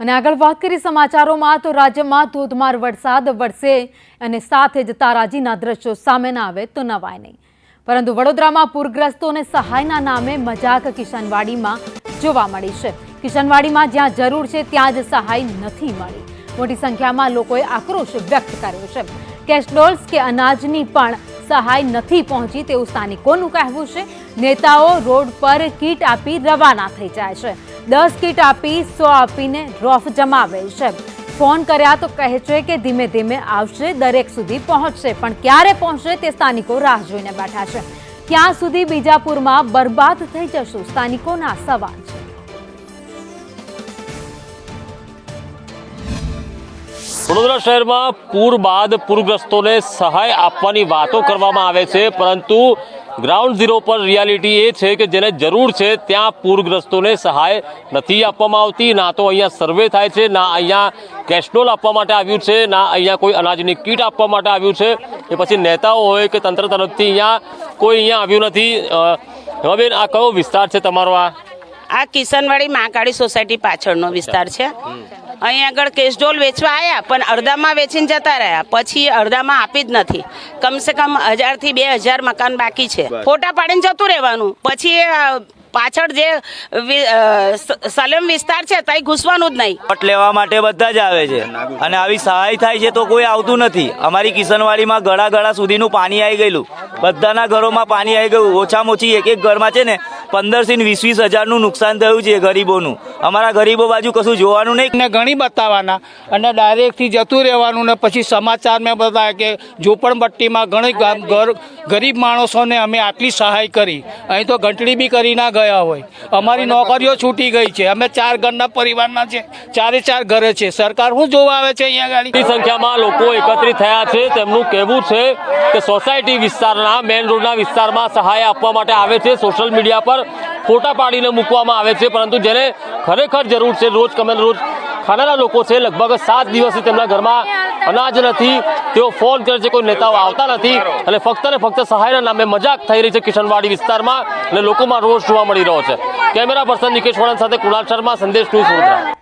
અને આગળ વાત કરી સમાચારોમાં, તો રાજ્યમાં ધોધમાર વરસાદ વરસે અને સાથે જ તારાજીના દ્રશ્યો સામે ના આવે તો નવાય નહીં. પરંતુ વડોદરામાં પૂરગ્રસ્તોને સહાયના નામે મજાક કિશનવાડીમાં જોવા મળી છે. કિશનવાડીમાં જ્યાં જરૂર છે ત્યાં જ સહાય નથી મળી. મોટી સંખ્યામાં લોકોએ આક્રોશ વ્યક્ત કર્યો છે. કેશડોલ્સ કે અનાજની પણ સહાય નથી પહોંચી તેવું સ્થાનિકોનું કહેવું છે. નેતાઓ રોડ પર કીટ આપી રવાના થઈ જાય છે. દસ કીટ આપી, સો આપીને રોફ જમાવે છે. ફોન કર્યા તો કહે છે કે ધીમે ધીમે આવશે, દરેક સુધી પહોંચશે, પણ ક્યારે પહોંચશે તે સ્થાનિકો રાહ જોઈને બેઠા છે. ક્યાં સુધી બીજાપુરમાં બરબાદ થઈ જશું, સ્થાનિકોના સવાલ છે. વડોદરા શહેરમાં પૂર બાદ પૂરગ્રસ્તોને સહાય આપવાની વાતો કરવામાં આવે છે પરંતુ ગ્રાઉન્ડ ઝીરો પર રિયાલિટી એ છે કે જેને જરૂર છે ત્યાં પૂરગ્રસ્તોને સહાય નથી આપવામાં આવતી. ના તો અહીંયા સર્વે થાય છે ના અહીંયા કેશડોલ આપવા માટે આવ્યું છે ના અહીંયા કોઈ અનાજની કીટ આપવા માટે આવ્યું છે. કે પછી નેતાઓ હોય કે તંત્ર તરફથી અહીંયા કોઈ અહીંયા આવ્યું નથી. હવે હેમાબેન આ કયો વિસ્તાર છે તમારો આ? આ કિશનવાડી મહાકાળી સોસાયટી પાછળનો વિસ્તાર છે. અહીં આગળ કેસડોલ વેચવા આવ્યા પણ અડધામાં વેચીને જતા રહ્યા. પછી અડધામાં આપી જ નથી. કમસે કમ હજારથી બે હજાર મકાન બાકી છે. ફોટા પાડીને જતું રહેવાનું. પછી પાછળ જે સલેમ વિસ્તાર છે ત્યાં ઘૂસવાનું જ નહીં. વોટ લેવા માટે બધા જ આવે છે. અને આવી સહાય થાય છે તો કોઈ આવતું નથી. અમારી કિશનવાડીમાં ગળા ગળા સુધીનું પાણી આવી ગયેલું. બધાના ઘરોમાં પાણી આવી ગયું. ઓછામાં ઓછી એક એક ઘરમાં છે ને પંદરથી ને વીસ વીસ હજારનું નુકસાન થયું છે ગરીબોનું. અમારા ગરીબો બાજુ કશું જોવાનું નહીં. ને ઘણી બતાવવાના અને ડાયરેક્ટથી જતું રહેવાનું ને પછી સમાચારમાં બતાવે કે ઝૂંપડપટ્ટીમાં ઘણી ગરીબ માણસોને અમે આટલી સહાય કરી. અહીં તો ઘંટડી બી કરી ના ગયા હોય. અમારી નોકરીઓ છૂટી ગઈ છે. અમે ચાર ઘરના પરિવારના છે. ચારે ચાર ઘરે છે. સરકાર શું જોવા આવે છે અહીંયા ગાડી? સંખ્યામાં લોકો એકત્રિત થયા છે. તેમનું કહેવું છે કે સોસાયટી વિસ્તારના મેઇન રોડના વિસ્તારમાં સહાય આપવા માટે આવે છે. સોશિયલ મીડિયા પર ફોટા પાડીને મૂકવામાં આવે છે, પરંતુ જેને ખરેખર જરૂર છે, રોજ કમે રોજ ખાનારા લોકો છે, લગભગ સાત દિવસથી તેમના ઘરમાં અનાજ નથી, તેઓ ફોન કરે છે, કોઈ નેતાઓ આવતા નથી, અને ફક્ત ને ફક્ત સહાયના નામે મજાક થઈ રહી છે કિશનવાડી વિસ્તારમાં, અને લોકોમાં રોષ જોવા મળી રહ્યો છે. કેમેરા પર્સન નિકેશ વણન સાથે કુણાલ શર્મા, સંદેશ ન્યૂઝ